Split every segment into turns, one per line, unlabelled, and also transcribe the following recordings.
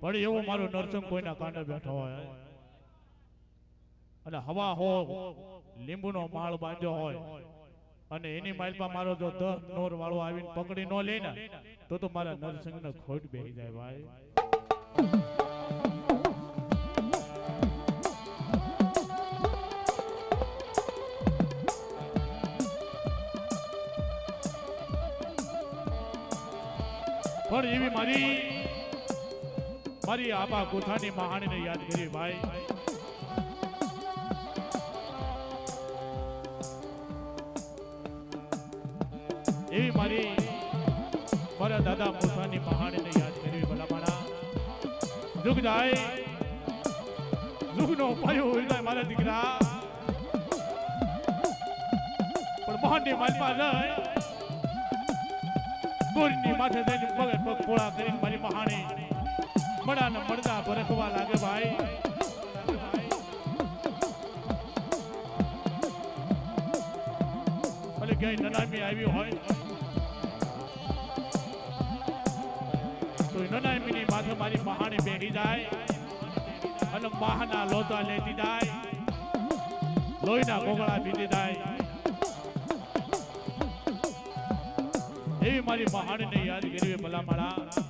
પણ એવો મારો નરસિંહ કોઈના કાંડે બેઠો હોય. અને હવા હો, લીંબુનો માળ બાંધ્યો હોય. અને એની માઇલમાં મારો જો દસ નોર વાળો આવીને પકડી ન લે ને, તો તો મારા નરસિંહને ખોટ બેસી જાય ભાઈ. પણ એવી મારી મારી આબા ગોથાની મહાણીને યાદ કરી ભાઈ. એવી મારી મારા દાદા મોસાની મહાણીને યાદ કરવી ભલામણા જુગ જાય જુગનો પાયો હોય જાય મારા દીકરા. પણ મહાનની માલમાં જાય. ગોરની માથે જઈને પગ પગ પોળા કરીને મારી મહાણી મળાને મળતા ભરખવા લાગે ભાઈ. ભલે ક્યાંય નનામી આવી હોય. તો નનામીની માથે મારી મહાણી બેહી જાય અને મહાના લોચા લેતી જાય. લોહીના ગોગળા પીતી જાય. એવી મારી મહાણીને યાદ કરવી ભલા મારા.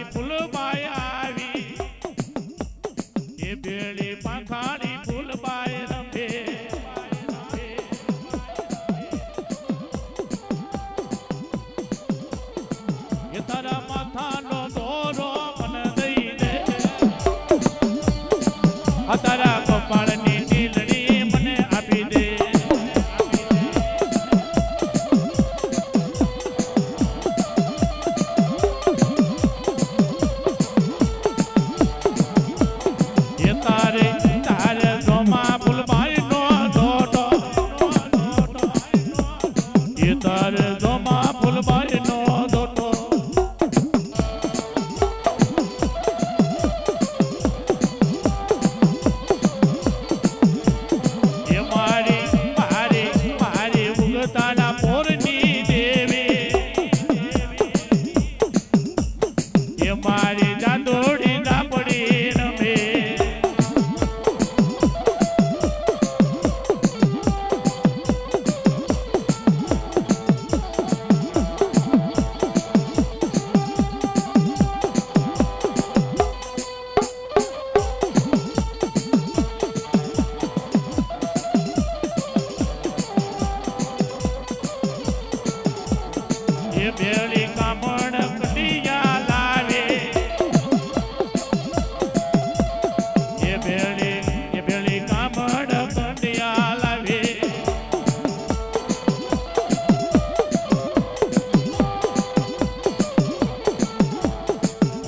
મારી જાદોડી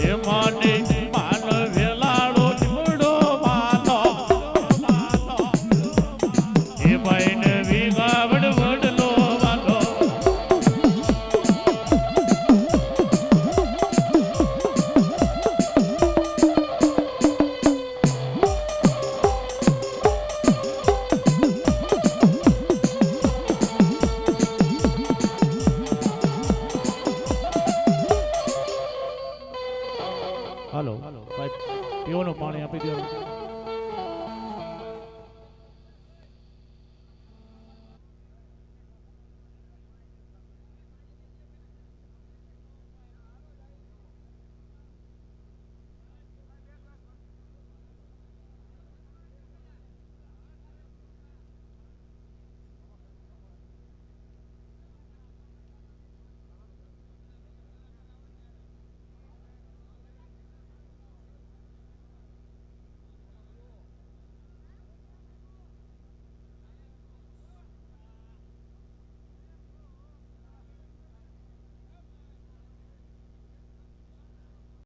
એમાં હાલો. ભાઈ પીવાનું પાણી આપી દો.